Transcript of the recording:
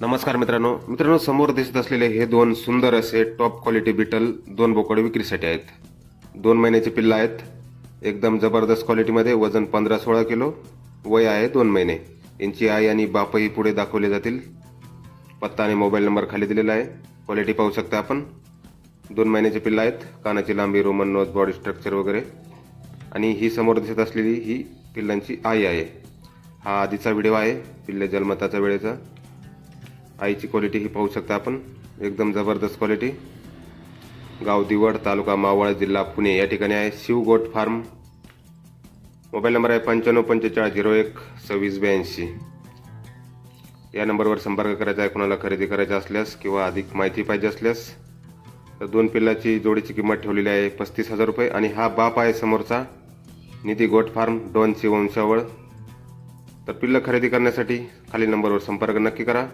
नमस्कार मित्रांनो. मित्रांनो समोर दिसत असलेले हे दोन सुंदर असे टॉप क्वालिटी बिटल दोन बोकडे विक्रीसाठी आहेत. दोन महिन्याचे पिल्लं आहेत. एकदम जबरदस्त क्वालिटीमध्ये वजन पंधरा सोळा किलो वय आहे दोन महिने. यांची आई आणि बापही पुढे दाखवले जातील. पत्ता आणि मोबाईल नंबर खाली दिलेला आहे. क्वालिटी पाहू शकता आपण. दोन महिन्याचे पिल्लं आहेत. कानाची लांबी रोमन नोज बॉडी स्ट्रक्चर वगैरे. आणि ही समोर दिसत असलेली ही पिल्लांची आई आहे. हा आधीचा व्हिडिओ आहे. पिल्ले जन्मताच्या वेळेचा. आईची क्वालिटी ही पाहू शकता आपण. एकदम जबरदस्त क्वालिटी गाव दिवड तालुका मावळ जिल्हा पुणे या ठिकाणी आहे. शिवगोट फार्म. मोबाईल नंबर आहे पंच्याण्णव पंचेचाळीस झिरो एक सव्वीस ब्याऐंशी. या नंबरवर संपर्क करायचा आहे. कोणाला खरेदी करायचा असल्यास किंवा अधिक माहिती पाहिजे असल्यास. तर दोन पिल्लाची जोडीची किंमत ठेवलेली आहे पस्तीस हजार रुपये. आणि हा बाप आहे समोरचा. निधी गोट फार्म डॉनची वंशावळ. तर पिल्लं खरेदी करण्यासाठी खाली नंबरवर संपर्क नक्की करा.